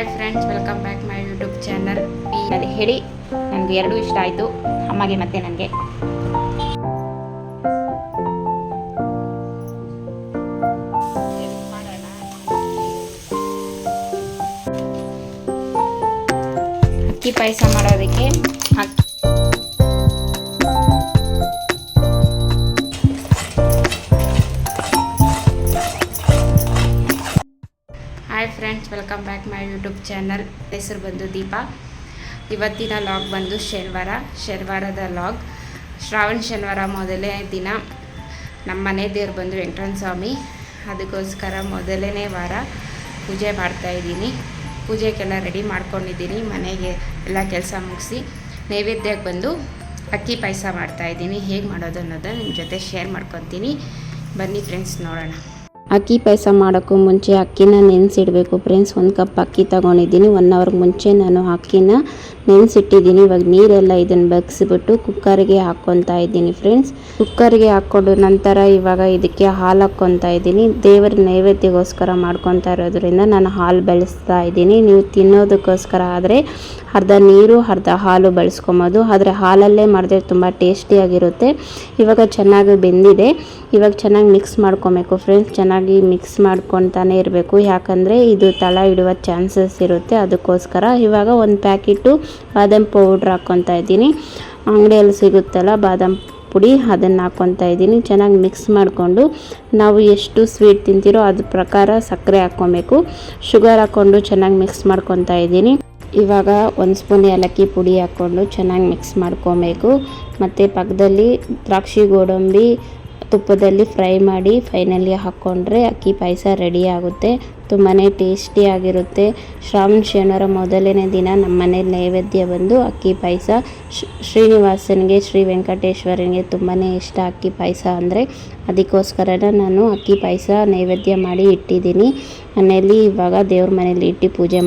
Hi friends welcome back my YouTube channel ಅದು ಹೇಳಿ ನನಗೆ ಎರಡೂ ಇಷ್ಟ ಆಯಿತು. ಅಮ್ಮಗೆ ಮತ್ತೆ ನನಗೆ ಅಕ್ಕಿ ಪಾಯಸ ಮಾಡೋದಕ್ಕೆ ಅಕ್- welcome back my YouTube channel ಹೆಸರು ಬಂದು ದೀಪ. ಇವತ್ತಿನ ಲಾಗ್ ಬಂದು ಶನಿವಾರ. ಶನಿವಾರದ ಲಾಗ್ ಶ್ರಾವಣ, ಶನಿವಾರ ಮೊದಲನೇ ದಿನ. ನಮ್ಮ ಮನೆ ದೇವ್ರು ಬಂದು ವೆಂಕಟನ ಸ್ವಾಮಿ. ಅದಕ್ಕೋಸ್ಕರ ಮೊದಲನೇ ವಾರ ಪೂಜೆ ಮಾಡ್ತಾಯಿದ್ದೀನಿ ಪೂಜೆಗೆಲ್ಲ ರೆಡಿ ಮಾಡ್ಕೊಂಡಿದ್ದೀನಿ. ಮನೆಗೆ ಎಲ್ಲ ಕೆಲಸ ಮುಗಿಸಿ ನೈವೇದ್ಯಕ್ಕೆ ಬಂದು ಅಕ್ಕಿ ಪಾಯಸ ಮಾಡ್ತಾಯಿದ್ದೀನಿ ಹೇಗೆ ಮಾಡೋದು ಅನ್ನೋದನ್ನು ನಿಮ್ಮ ಜೊತೆ ಶೇರ್ ಮಾಡ್ಕೊತೀನಿ. ಬನ್ನಿ ಫ್ರೆಂಡ್ಸ್ ನೋಡೋಣ. ಅಕ್ಕಿ ಪಾಯಸ ಮಾಡೋಕ್ಕೂ ಮುಂಚೆ ಅಕ್ಕಿನ ನೆನೆಸಿಡಬೇಕು ಫ್ರೆಂಡ್ಸ್ ಒಂದು ಕಪ್ ಅಕ್ಕಿ ತಗೊಂಡಿದ್ದೀನಿ. ಒನ್ ಅವರ್ಗೆ ಮುಂಚೆ ನಾನು ಅಕ್ಕಿನ ನೆನೆಸಿಟ್ಟಿದ್ದೀನಿ. ಇವಾಗ ನೀರೆಲ್ಲ ಇದನ್ನು ಬಗ್ಸಿಬಿಟ್ಟು ಕುಕ್ಕರ್ಗೆ ಹಾಕ್ಕೊತಾ ಇದ್ದೀನಿ ಫ್ರೆಂಡ್ಸ್ ಕುಕ್ಕರ್ಗೆ ಹಾಕ್ಕೊಂಡು ನಂತರ ಇವಾಗ ಇದಕ್ಕೆ ಹಾಲು ಹಾಕ್ಕೊತಾ ಇದ್ದೀನಿ. ದೇವರ ನೈವೇದ್ಯಗೋಸ್ಕರ ಮಾಡ್ಕೊತಾ ಇರೋದ್ರಿಂದ ನಾನು ಹಾಲು ಬೆಳೆಸ್ತಾ ಇದ್ದೀನಿ. ನೀವು ತಿನ್ನೋದಕ್ಕೋಸ್ಕರ ಆದರೆ ಅರ್ಧ ನೀರು, ಅರ್ಧ ಹಾಲು ಬಳಸ್ಕೊಬೋದು. ಆದರೆ ಹಾಲಲ್ಲೇ ಮಾಡಿದ್ರೆ ತುಂಬ ಟೇಸ್ಟಿಯಾಗಿರುತ್ತೆ. ಇವಾಗ ಚೆನ್ನಾಗಿ ಬೆಂದಿದೆ. ಇವಾಗ ಚೆನ್ನಾಗಿ ಮಿಕ್ಸ್ ಮಾಡ್ಕೊಬೇಕು ಫ್ರೆಂಡ್ಸ್ ಚೆನ್ನಾಗಿ ಮಿಕ್ಸ್ ಮಾಡ್ಕೊತಾನೆ ಇರಬೇಕು. ಯಾಕಂದರೆ ಇದು ತಳ ಇಡುವ ಚಾನ್ಸಸ್ ಇರುತ್ತೆ. ಅದಕ್ಕೋಸ್ಕರ ಇವಾಗ ಒಂದು ಪ್ಯಾಕೆಟು ಬಾದಾಮ್ ಪೌಡ್ರ್ ಹಾಕ್ಕೊತಾ ಇದ್ದೀನಿ. ಅಂಗಡಿಯಲ್ಲಿ ಸಿಗುತ್ತಲ್ಲ ಬಾದಾಮ್ ಪುಡಿ, ಅದನ್ನು ಹಾಕ್ಕೊತಾ ಇದ್ದೀನಿ. ಚೆನ್ನಾಗಿ ಮಿಕ್ಸ್ ಮಾಡಿಕೊಂಡು ನಾವು ಎಷ್ಟು ಸ್ವೀಟ್ ತಿಂತೀರೋ ಅದ್ರ ಪ್ರಕಾರ ಸಕ್ಕರೆ ಹಾಕ್ಕೊಬೇಕು ಶುಗರ್ ಹಾಕ್ಕೊಂಡು ಚೆನ್ನಾಗಿ ಮಿಕ್ಸ್ ಮಾಡ್ಕೊತಾ ಇದ್ದೀನಿ. ಇವಾಗ ಒಂದು ಸ್ಪೂನ್ ಏಲಕ್ಕಿ ಪುಡಿ ಹಾಕ್ಕೊಂಡು ಚೆನ್ನಾಗಿ ಮಿಕ್ಸ್ ಮಾಡ್ಕೊಬೇಕು ಮತ್ತು ಪಕ್ಕದಲ್ಲಿ ದ್ರಾಕ್ಷಿ ಗೋಡಂಬಿ ತುಪ್ಪದಲ್ಲಿ ಫ್ರೈ ಮಾಡಿ ಫೈನಲಿ ಹಾಕ್ಕೊಂಡ್ರೆ ಅಕ್ಕಿ ಪಾಯಸ ರೆಡಿ ಆಗುತ್ತೆ. ತುಂಬಾ ಟೇಸ್ಟಿಯಾಗಿರುತ್ತೆ ಶ್ರಾವಣ ಶನಿವಾರ ಮೊದಲನೇ ದಿನ ನಮ್ಮ ಮನೇಲಿ ನೈವೇದ್ಯ ಬಂದು ಅಕ್ಕಿ ಪಾಯಸ. ಶ್ರೀನಿವಾಸನಿಗೆ, ಶ್ರೀ ವೆಂಕಟೇಶ್ವರನಿಗೆ ತುಂಬಾ ಇಷ್ಟ ಅಕ್ಕಿ ಪಾಯಸ ಅಂದರೆ. ಅದಕ್ಕೋಸ್ಕರ ನಾನು ಅಕ್ಕಿ ಪಾಯಸ ನೈವೇದ್ಯ ಮಾಡಿ ಇಟ್ಟಿದ್ದೀನಿ. ಮನೆಯಲ್ಲಿ ಇವಾಗ ದೇವ್ರ ಮನೇಲಿ ಇಟ್ಟು ಪೂಜೆ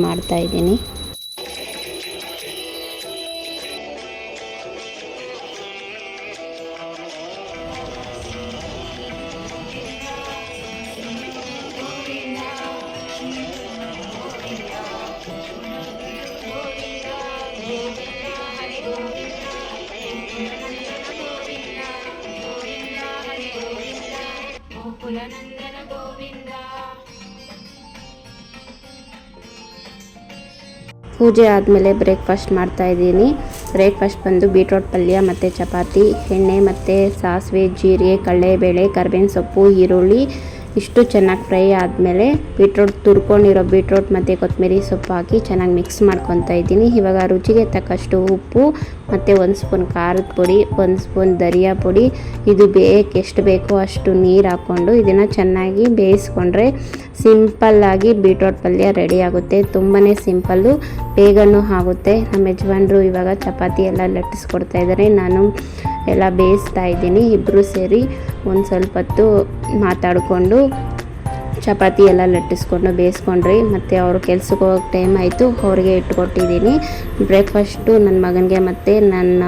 ಮಾಡ್ತಾ ಗೋವಿಂದ ಪೂಜೆ ಆದಮೇಲೆ ಬ್ರೇಕ್ಫಾಸ್ಟ್ ಮಾಡ್ತಾ ಇದ್ದೀನಿ. ಬ್ರೇಕ್ಫಾಸ್ಟ್ ಬಂದು ಬೀಟ್ರೋಟ್ ಪಲ್ಯ ಮತ್ತು ಚಪಾತಿ, ಎಣ್ಣೆ ಮತ್ತು ಸಾಸಿವೆ, ಜೀರಿಗೆ, ಕಡಲೆಬೇಳೆ, ಕರ್ಬೇವಿನ ಸೊಪ್ಪು, ಈರುಳ್ಳಿ ಇಷ್ಟು ಚೆನ್ನಾಗಿ ಫ್ರೈ ಆದಮೇಲೆ ಬೀಟ್ರೋಟ್ ತುರ್ಕೊಂಡಿರೋ ಬೀಟ್ರೋಟ್ ಮತ್ತು ಕೊತ್ತಂಬರಿ ಸೊಪ್ಪು ಹಾಕಿ ಚೆನ್ನಾಗಿ ಮಿಕ್ಸ್ ಮಾಡ್ಕೊತಾ ಇದ್ದೀನಿ. ಇವಾಗ ರುಚಿಗೆ ತಕ್ಕಷ್ಟು ಉಪ್ಪು ಮತ್ತು ಒಂದು ಸ್ಪೂನ್ ಖಾರದ ಪುಡಿ, ಒಂದು ಸ್ಪೂನ್ ಧನಿಯಾ ಪುಡಿ, ಇದು ಬೇಯಕ್ಕೆ ಎಷ್ಟು ಬೇಕೋ ಅಷ್ಟು ನೀರು ಹಾಕ್ಕೊಂಡು ಇದನ್ನು ಚೆನ್ನಾಗಿ ಬೇಯಿಸ್ಕೊಂಡ್ರೆ ಸಿಂಪಲ್ಲಾಗಿ ಬೀಟ್ರೋಟ್ ಪಲ್ಯ ರೆಡಿ ಆಗುತ್ತೆ. ತುಂಬಾ ಸಿಂಪಲ್ಲು, ಬೇಗನೂ ಆಗುತ್ತೆ. ನಮ್ಮ ಯಜಮಾನ್ರು ಇವಾಗ ಚಪಾತಿ ಎಲ್ಲ ಲಟ್ಟಿಸ್ಕೊಡ್ತಾ ಇದ್ದಾರೆ ನಾನು ಎಲ್ಲ ಬೇಯಿಸ್ತಾ ಇದ್ದೀನಿ. ಇಬ್ಬರು ಸೇರಿ ಒಂದು ಸ್ವಲ್ಪ ಹೊತ್ತು ಮಾತಾಡಿಕೊಂಡು ಚಪಾತಿ ಎಲ್ಲ ಲಟ್ಟಿಸ್ಕೊಂಡು ಬೇಯಿಸ್ಕೊಂಡ್ರಿ. ಮತ್ತು ಅವರು ಕೆಲ್ಸಕ್ಕೆ ಹೋಗೋಕ್ಕೆ ಟೈಮ್ ಆಯಿತು, ಅವ್ರಿಗೆ ಇಟ್ಕೊಟ್ಟಿದ್ದೀನಿ. ಬ್ರೇಕ್ಫಾಸ್ಟು ನನ್ನ ಮಗನಿಗೆ ಮತ್ತು ನನ್ನ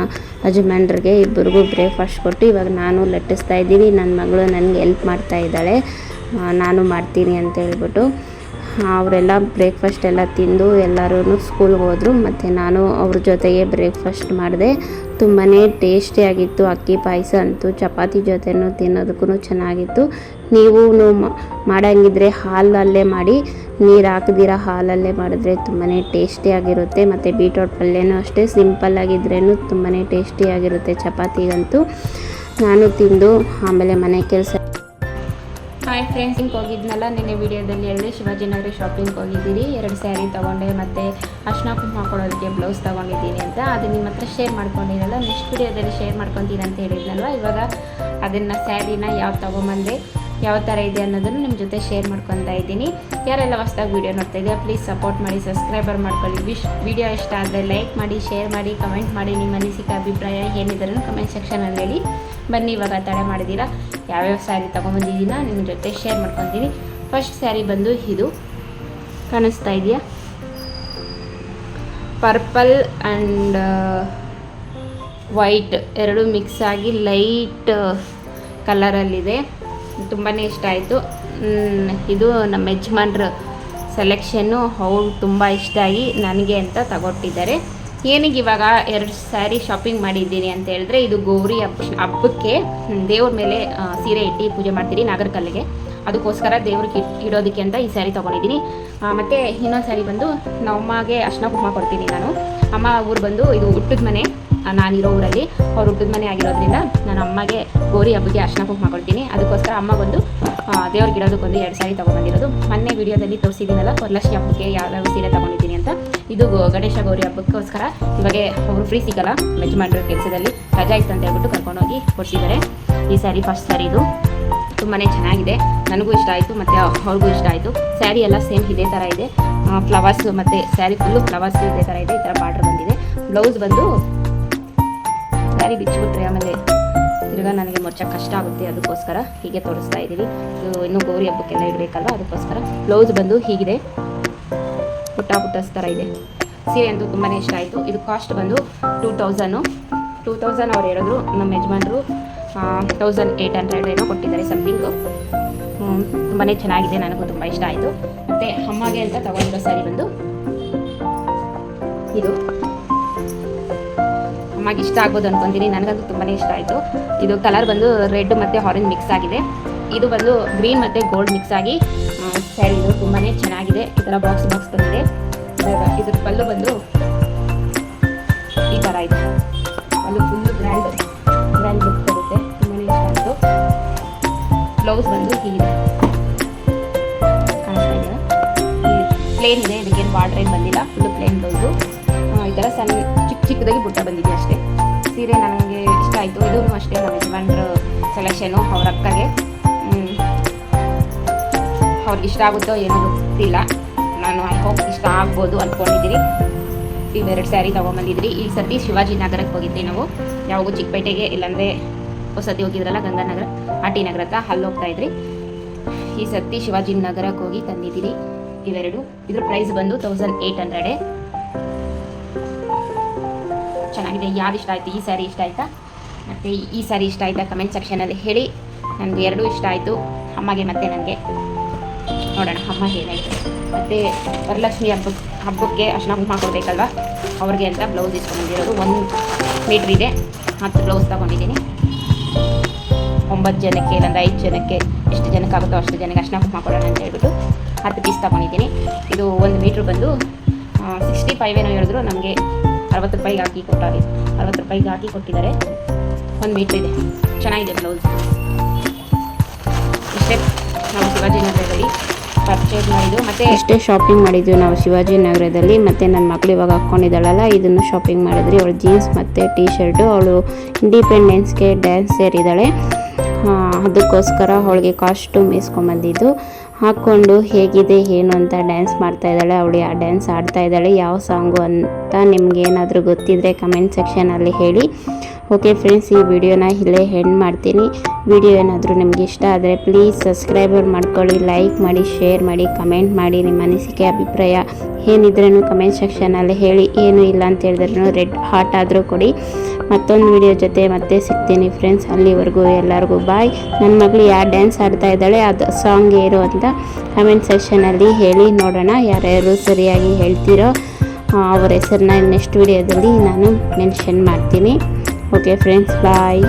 ಯಜಮಾನ್ರಿಗೆ ಇಬ್ಬರಿಗೂ ಬ್ರೇಕ್ಫಾಸ್ಟ್ ಕೊಟ್ಟು ಇವಾಗ ನಾನು ಲಟ್ಟಿಸ್ತಾ ಇದ್ದೀನಿ. ನನ್ನ ಮಗಳು ನನಗೆ ಹೆಲ್ಪ್ ಮಾಡ್ತಾ ಇದ್ದಾಳೆ. ನಾನು ಮಾಡ್ತೀನಿ ಅಂತ ಹೇಳ್ಬಿಟ್ಟು. ಅವರೆಲ್ಲ ಬ್ರೇಕ್ಫಾಸ್ಟ್ ಎಲ್ಲ ತಿಂದು ಎಲ್ಲರೂ ಸ್ಕೂಲ್ಗೆ ಹೋದರು. ಮತ್ತು ನಾನು ಅವ್ರ ಜೊತೆಗೆ ಬ್ರೇಕ್ಫಾಸ್ಟ್ ಮಾಡಿದೆ. ತುಂಬಾ ಟೇಸ್ಟಿಯಾಗಿತ್ತು ಅಕ್ಕಿ ಪಾಯಸ ಅಂತೂ. ಚಪಾತಿ ಜೊತೆನೂ ತಿನ್ನೋದಕ್ಕೂ ಚೆನ್ನಾಗಿತ್ತು. ನೀವು ಮಾಡೋಂಗಿದ್ರೆ ಹಾಲಲ್ಲೇ ಮಾಡಿ. ನೀರು ಹಾಕದಿರ ಹಾಲಲ್ಲೇ ಮಾಡಿದ್ರೆ ತುಂಬಾ ಟೇಸ್ಟಿಯಾಗಿರುತ್ತೆ ಮತ್ತು ಬೀಟ್ರೋಟ್ ಪಲ್ಯನೂ ಅಷ್ಟೇ ಸಿಂಪಲ್ಲಾಗಿದ್ರೂ ತುಂಬಾ ಟೇಸ್ಟಿಯಾಗಿರುತ್ತೆ ಚಪಾತಿಗಂತೂ. ನಾನು ತಿಂದು, ಆಮೇಲೆ ಮನೆ ಕೆಲಸ ಹಾಯ್ ಫ್ರೆಂಡ್ಸ್ ಹಿಂಗೆ ಹೋಗಿದ್ನಲ್ಲ, ನಿನ್ನೆ ವಿಡಿಯೋದಲ್ಲಿ ಹೇಳಿ ಶಿವಾಜಿನಗರ ಶಾಪಿಂಗ್ ಹೋಗಿದ್ದೀರಿ. ಎರಡು ಸ್ಯಾರಿ ತೊಗೊಂಡೆ, ಮತ್ತು ಅರ್ಶನ ಕುಂಕುಮ ಹಾಕೊಳ್ಳೋದಕ್ಕೆ ಬ್ಲೌಸ್ ತೊಗೊಂಡಿದ್ದೀನಿ ಅಂತ. ಅದು ನಿಮ್ಮ ಹತ್ರ ಶೇರ್ ಮಾಡ್ಕೊಂಡಿರಲ್ಲ ನೆಕ್ಸ್ಟ್ ವಿಡಿಯೋದಲ್ಲಿ ಶೇರ್ ಮಾಡ್ಕೊತೀನಿ ಅಂತ ಹೇಳಿದ್ನಲ್ವ? ಇವಾಗ ಅದನ್ನು ಸ್ಯಾರಿನ ಯಾವ ತೊಗೊಂಬಂದೆ, ಯಾವ ಥರ ಇದೆ ಅನ್ನೋದನ್ನು ನಿಮ್ಮ ಜೊತೆ ಶೇರ್ ಮಾಡ್ಕೊತಾ ಇದ್ದೀನಿ. ಯಾರೆಲ್ಲ ಹೊಸ್ದಾಗಿ ವೀಡಿಯೋ ನೋಡ್ತಾ ಇದೆಯಾ ಪ್ಲೀಸ್ ಸಪೋರ್ಟ್ ಮಾಡಿ ಸಬ್ಸ್ಕ್ರೈಬರ್ ಮಾಡ್ಕೊಳ್ಳಿ. ವಿಶ್ ವಿಡಿಯೋ ಇಷ್ಟ ಆದರೆ ಲೈಕ್ ಮಾಡಿ ಶೇರ್ ಮಾಡಿ ಕಮೆಂಟ್ ಮಾಡಿ. ನಿಮ್ಮ ಅನಿಸಿಕೆ ಅಭಿಪ್ರಾಯ ಏನಿದ್ರೂ ಕಮೆಂಟ್ ಸೆಕ್ಷನಲ್ಲಿ ಹೇಳಿ. ಬನ್ನಿ, ಇವಾಗ ತಡೆ ಮಾಡಿದ್ದೀರಾ? ಯಾವ್ಯಾವ ಸ್ಯಾರಿ ತೊಗೊಂಬಂದಿದ್ದೀನ ನಿಮ್ಮ ಜೊತೆ ಶೇರ್ ಮಾಡ್ಕೊತೀನಿ. ಫಸ್ಟ್ ಸ್ಯಾರಿ ಬಂದು ಇದು. ಕಾಣಿಸ್ತಾ ಇದೆಯಾ? ಪರ್ಪಲ್ ಆ್ಯಂಡ್ ವೈಟ್ ಎರಡು ಮಿಕ್ಸ್ ಆಗಿ ಲೈಟ್ ಕಲರಲ್ಲಿದೆ ತುಂಬಾ ಇಷ್ಟ ಆಯಿತು. ಇದು ನಮ್ಮ ಯಜಮಾನ್ರ ಸೆಲೆಕ್ಷನ್ನು ಅವ್ರು ತುಂಬ ಇಷ್ಟ ಆಗಿ ನನಗೆ ಅಂತ ತಗೊಟ್ಟಿದ್ದಾರೆ. ಏನಿಗೆ ಇವಾಗ ಎರಡು ಸ್ಯಾರಿ ಶಾಪಿಂಗ್ ಮಾಡಿದ್ದೀನಿ ಅಂತ ಹೇಳಿದ್ರೆ ಇದು ಗೌರಿ ಹಬ್ಬ ಹಬ್ಬಕ್ಕೆ ದೇವ್ರ ಮೇಲೆ ಸೀರೆ ಇಟ್ಟು ಪೂಜೆ ಮಾಡ್ತೀರಿ ನಾಗರಕಲ್ಲಿಗೆ. ಅದಕ್ಕೋಸ್ಕರ ದೇವ್ರಿಗೆ ಇಡೋದಕ್ಕೆ ಅಂತ ಈ ಸ್ಯಾರಿ ತೊಗೊಂಡಿದ್ದೀನಿ. ಮತ್ತು ಇನ್ನೊಂದು ಸ್ಯಾರಿ ಬಂದು ನಮ್ಮ ಅಮ್ಮಗೆ ಅಷ್ಟನ ಕುಂಕುಮ ಕೊಡ್ತೀನಿ ನಾನು. ಅಮ್ಮ ಊರು ಬಂದು ಇದು ಹುಟ್ಟಿದ ಮನೆ ನಾನಿರೋ ಊರಲ್ಲಿ. ಅವ್ರು ಹುಟ್ಟಿದ ಮನೆ ಆಗಿರೋದ್ರಿಂದ ನಾನು ಅಮ್ಮಗೆ ಗೌರಿ ಹಬ್ಬಕ್ಕೆ ಅಷ್ಟನ ಕುಂಕುಮ ಕೊಡ್ತೀನಿ. ಅದಕ್ಕೋಸ್ಕರ ಅಮ್ಮ ಬಂದು ದೇವ್ರಿಗೆ ಇಡೋದಕ್ಕೊಂದು ಎರಡು ಸ್ಯಾರಿ ತೊಗೊಂಡಿರೋದು ಮೊನ್ನೆ ವಿಡಿಯೋದಲ್ಲಿ ತೋರಿಸಿದ್ದೀನಲ್ಲ ವರಲಕ್ಷ್ಮಿ ಹಬ್ಬಕ್ಕೆ ಯಾವ್ಯಾವ ಸೀರೆ ತೊಗೊಂಡಿದ್ದೀನಿ ಅಂತ. ಇದು ಗಣೇಶ ಗೌರಿ ಹಬ್ಬಕ್ಕೋಸ್ಕರ ಇವಾಗ ಅವರು ಫ್ರೀ ಸಿಗಲ್ಲ. ಯಜಮಾನ್ರ ಕೆಲಸದಲ್ಲಿ ರಜಾ ಇತ್ತು ಅಂತ ಹೇಳ್ಬಿಟ್ಟು ಕರ್ಕೊಂಡೋಗಿ ಕೊಡ್ಸಿದ್ದಾರೆ. ಈ ಸ್ಯಾರಿ ಫಸ್ಟ್ ಸ್ಯಾರಿ ಇದು. ತುಂಬಾ ಚೆನ್ನಾಗಿದೆ. ನನಗೂ ಇಷ್ಟ ಆಯಿತು, ಮತ್ತು ಅವ್ರಿಗೂ ಇಷ್ಟ ಆಯಿತು. ಸ್ಯಾರಿ ಎಲ್ಲ ಸೇಮ್ ಇದೇ ಥರ ಇದೆ. ಫ್ಲವರ್ಸ್ ಮತ್ತು ಸ್ಯಾರಿ ಫುಲ್ಲು ಫ್ಲವರ್ಸ್ ಇದೇ ಥರ ಇದೆ. ಈ ಥರ ಬಾರ್ಡ್ರ್ ಬಂದಿದೆ. ಬ್ಲೌಸ್ ಬಂದು ಸ್ಯಾರಿ ಬಿಚ್ಚಿಬಿಟ್ರೆ ಆಮೇಲೆ ತಿರ್ಗಾ ನನಗೆ ಮುಚ್ಚಕ್ಕೆ ಕಷ್ಟ ಆಗುತ್ತೆ ಅದಕ್ಕೋಸ್ಕರ ಹೀಗೆ ತೋರಿಸ್ತಾ ಇದ್ದೀವಿ ಇನ್ನು ಗೌರಿ ಹಬ್ಬಕ್ಕೆಲ್ಲ ಇಡಬೇಕಲ್ವ ಅದಕ್ಕೋಸ್ಕರ ಬ್ಲೌಸ್ ಬಂದು ಹೀಗಿದೆ. ಪುಟ್ಟ ಪುಟ್ಟ ಥರ ಇದೆ. ಸೀರೆ ಅಂತೂ ತುಂಬಾ ಇಷ್ಟ ಆಯಿತು. ಇದು ಕಾಸ್ಟ್ ಬಂದು ಟೂ ತೌಸಂಡು ಟೂ ತೌಸಂಡ್ ಅವ್ರು ಹೇಳಿದ್ರು, ನಮ್ಮ ಯಜಮಾನರು ತೌಸಂಡ್ ಏಯ್ಟ್ ಹಂಡ್ರೆಡ್ ಏನೋ ಕೊಟ್ಟಿದ್ದಾರೆ ಸಮಥಿಂಗು ತುಂಬಾ ಚೆನ್ನಾಗಿದೆ, ನನಗೂ ತುಂಬ ಇಷ್ಟ ಆಯಿತು. ಮತ್ತು ಅಮ್ಮಗೆ ಅಂತ ತಗೊಂಡಿರೋ ಸ್ಯಾರಿ ಬಂದು ಇದು. ಅಮ್ಮಗೆ ಇಷ್ಟ ಆಗ್ಬೋದು ಅನ್ಕೊಂತೀನಿ, ನನಗಂತೂ ತುಂಬಾ ಇಷ್ಟ ಆಯಿತು. ಇದು ಕಲರ್ ಬಂದು ರೆಡ್ ಮತ್ತು ಆರೆಂಜ್ ಮಿಕ್ಸ್ ಆಗಿದೆ. ಇದು ಬಂದು ಗ್ರೀನ್ ಮತ್ತು ಗೋಲ್ಡ್ ಮಿಕ್ಸ್ ಆಗಿ ಸ್ಯಾರಿ ಇದು ತುಂಬಾ ಚೆನ್ನಾಗಿದೆ. ಈ ಥರ ಬಾಕ್ಸ್ ಬಾಕ್ಸ್ ಬಂದಿದೆ. ಇದ್ರ ಪಲ್ಲು ಬಂದು ಈ ಥರ ಇದೆ. ಪಲ್ಲು ಫುಲ್ಲು ಗ್ರ್ಯಾಂಡ್ ಗ್ರ್ಯಾಂಡ್ ಲುಕ್ ಬರುತ್ತೆ. ತುಂಬಾ ಇಷ್ಟ ಆಯಿತು. ಬ್ಲೌಸ್ ಬಂದು ಹೀಗಿದೆ. ಪ್ಲೇನ್ ಇದೆ. ಇದಕ್ಕೇನು ಬಾರ್ಡ್ರ್ ಏನು ಬಂದಿಲ್ಲ. ಫುಲ್ಲು ಪ್ಲೇನ್ ಬ್ಲೌಸು ಈ ಥರ ಸಣ್ಣ ಚಿಕ್ಕ ಚಿಕ್ಕದಾಗಿ ಬುಟ್ಟ ಬಂದಿದೆ ಅಷ್ಟೇ. ಸೀರೆ ನನಗೆ ಇಷ್ಟ ಆಯಿತು. ಇದೂ ಅಷ್ಟೇ ನಮ್ಮ ಯಜಮಾನ್ರ ಸೆಲೆಕ್ಷನು ಅವ್ರ ಅಕ್ಕಗೆ. ಅವ್ರಿಗೆ ಇಷ್ಟ ಆಗುತ್ತೋ ಏನೋ ಗೊತ್ತಿಲ್ಲ. ನಾನು ಐ ಹೋಪ್ ಇಷ್ಟ ಆಗ್ಬೋದು ಅಂದ್ಕೊಂಡಿದ್ದೀರಿ ಇವೆರಡು ಸ್ಯಾರಿ ತೊಗೊಂಬಂದಿದ್ರಿ. ಈ ಸರ್ತಿ ಶಿವಾಜಿ ನಗರಕ್ಕೆ ಹೋಗಿದ್ವಿ ನಾವು. ಯಾವಾಗೂ ಚಿಕ್ಕಪೇಟೆಗೆ, ಇಲ್ಲಾಂದರೆ ಹೊಸತಿ ಹೋಗಿದ್ರಲ್ಲ ಗಂಗಾನಗರ, ಆ ಟಿ ನಗರ ಹತ್ರ ಅಲ್ಲಿ ಹೋಗ್ತಾ ಇದ್ರಿ. ಈ ಸರ್ತಿ ಶಿವಾಜಿ ನಗರಕ್ಕೆ ಹೋಗಿ ತಂದಿದ್ದೀರಿ ಇವೆರಡು. ಇದ್ರ ಪ್ರೈಸ್ ಬಂದು ತೌಸಂಡ್ ಏಯ್ಟ್ ಹಂಡ್ರೆಡೆ ಚೆನ್ನಾಗಿದೆ. ಯಾವ್ದು ಇಷ್ಟ ಆಯಿತು? ಈ ಸ್ಯಾರಿ ಇಷ್ಟ ಆಯಿತಾ? ಮತ್ತು ಈ ಸ್ಯಾರಿ ಇಷ್ಟ ಆಯಿತಾ? ಕಮೆಂಟ್ ಸೆಕ್ಷನಲ್ಲಿ ಹೇಳಿ. ನನಗೆ ಎರಡೂ ಇಷ್ಟ ಆಯಿತು. ಅಮ್ಮಗೆ ಮತ್ತು ನನಗೆ ನೋಡೋಣ, ಅಮ್ಮ ಏನಾಯಿತು. ಮತ್ತು ವರಲಕ್ಷ್ಮಿ ಹಬ್ಬಕ್ಕೆ ಹಬ್ಬಕ್ಕೆ ಅಷ್ಟು ಕುಂಕುಮ ಕೊಡಬೇಕಲ್ವ? ಅವ್ರಿಗೆ ಅಂತ ಬ್ಲೌಸ್ ಇಸ್ಕೊಂಡಿರೋದು ಒಂದು ಮೀಟ್ರ್ ಇದೆ. ಹತ್ತು ಬ್ಲೌಸ್ ತೊಗೊಂಡಿದ್ದೀನಿ. ಒಂಬತ್ತು ಜನಕ್ಕೆ ಇಲ್ಲಾಂದ್ರೆ ಐದು ಜನಕ್ಕೆ ಎಷ್ಟು ಜನಕ್ಕೆ ಆಗುತ್ತೋ ಅಷ್ಟು ಜನಕ್ಕೆ ಅಷ್ಟು ಕುಂಕುಮ ಅಂತ ಹೇಳ್ಬಿಟ್ಟು ಹತ್ತು ಪೀಸ್ ತೊಗೊಂಡಿದ್ದೀನಿ. ಇದು ಒಂದು ಮೀಟ್ರ್ ಬಂದು ಸಿಕ್ಸ್ಟಿ ಫೈವ್ ಏನೋ ಹೇಳಿದ್ರು. ನಮಗೆ ಅರವತ್ತು ರೂಪಾಯಿಗೆ ಹಾಕಿ ಕೊಟ್ಟಾರೆ ಅರವತ್ತು ರೂಪಾಯಿಗೆ ಹಾಕಿ ಕೊಟ್ಟಿದ್ದಾರೆ. ಒಂದು ಮೀಟ್ರ್ ಇದೆ. ಚೆನ್ನಾಗಿದೆ ಬ್ಲೌಸ್ ಇಷ್ಟೇ ಮತ್ತು ಇಷ್ಟೇ ಶಾಪಿಂಗ್ ಮಾಡಿದ್ವಿ ನಾವು ಶಿವಾಜಿ ನಗರದಲ್ಲಿ. ಮತ್ತು ನನ್ನ ಮಗಳು ಇವಾಗ ಹಾಕ್ಕೊಂಡಿದ್ದಾಳಲ್ಲ ಇದನ್ನು ಶಾಪಿಂಗ್ ಮಾಡಿದ್ರಿ ಅವಳು ಜೀನ್ಸ್ ಮತ್ತು ಟೀ ಶರ್ಟು ಅವಳು ಇಂಡಿಪೆಂಡೆನ್ಸ್ಗೆ ಡ್ಯಾನ್ಸ್ ಸೇರಿದ್ದಾಳೆ. ಅದಕ್ಕೋಸ್ಕರ ಅವಳಿಗೆ ಕಾಸ್ಟ್ಯೂಮ್ ಇಸ್ಕೊಂಬಂದಿದ್ದು ಹಾಕ್ಕೊಂಡು ಹೇಗಿದೆ, ಏನು ಅಂತ ಡ್ಯಾನ್ಸ್ ಮಾಡ್ತಾ ಇದ್ದಾಳೆ. ಅವಳು ಆ ಡ್ಯಾನ್ಸ್ ಆಡ್ತಾ ಇದ್ದಾಳೆ. ಯಾವ ಸಾಂಗು ಅಂತ ನಿಮ್ಗೆ ಏನಾದರೂ ಗೊತ್ತಿದ್ದರೆ ಕಮೆಂಟ್ ಸೆಕ್ಷನಲ್ಲಿ ಹೇಳಿ. ಓಕೆ ಫ್ರೆಂಡ್ಸ್ ಈ ವಿಡಿಯೋನ ಇಲ್ಲೇ ಹೆಂಡ್ ಮಾಡ್ತೀನಿ. ವಿಡಿಯೋ ಏನಾದರೂ ನಿಮ್ಗೆ ಇಷ್ಟ ಆದರೆ ಪ್ಲೀಸ್ ಸಬ್ಸ್ಕ್ರೈಬರ್ ಮಾಡ್ಕೊಳ್ಳಿ ಲೈಕ್ ಮಾಡಿ ಶೇರ್ ಮಾಡಿ ಕಮೆಂಟ್ ಮಾಡಿ ನಿಮ್ಮ ಅನಿಸಿಕೆ, ಅಭಿಪ್ರಾಯ ಏನಿದ್ರೂ ಕಮೆಂಟ್ ಸೆಕ್ಷನಲ್ಲಿ ಹೇಳಿ. ಏನು ಇಲ್ಲ ಅಂತ ಹೇಳಿದ್ರೂ ರೆಡ್ ಹಾಟ್ ಆದರೂ ಕೊಡಿ. ಮತ್ತೊಂದು ವಿಡಿಯೋ ಜೊತೆ ಮತ್ತೆ ಸಿಗ್ತೀನಿ ಫ್ರೆಂಡ್ಸ್ ಅಲ್ಲಿವರೆಗೂ ಎಲ್ಲರಿಗೂ ಬಾಯ್ ನನ್ನ ಮಗಳು ಯಾರು ಡ್ಯಾನ್ಸ್ ಆಡ್ತಾ ಇದ್ದಾಳೆ, ಅದು ಸಾಂಗ್ ಏನು ಅಂತ ಕಮೆಂಟ್ ಸೆಕ್ಷನಲ್ಲಿ ಹೇಳಿ ನೋಡೋಣ. ಯಾರ್ಯಾರು ಸರಿಯಾಗಿ ಹೇಳ್ತೀರೋ ಅವರ ಹೆಸರನ್ನ ನೆಕ್ಸ್ಟ್ ವಿಡಿಯೋದಲ್ಲಿ ನಾನು ಮೆನ್ಷನ್ ಮಾಡ್ತೀನಿ. Okay friends bye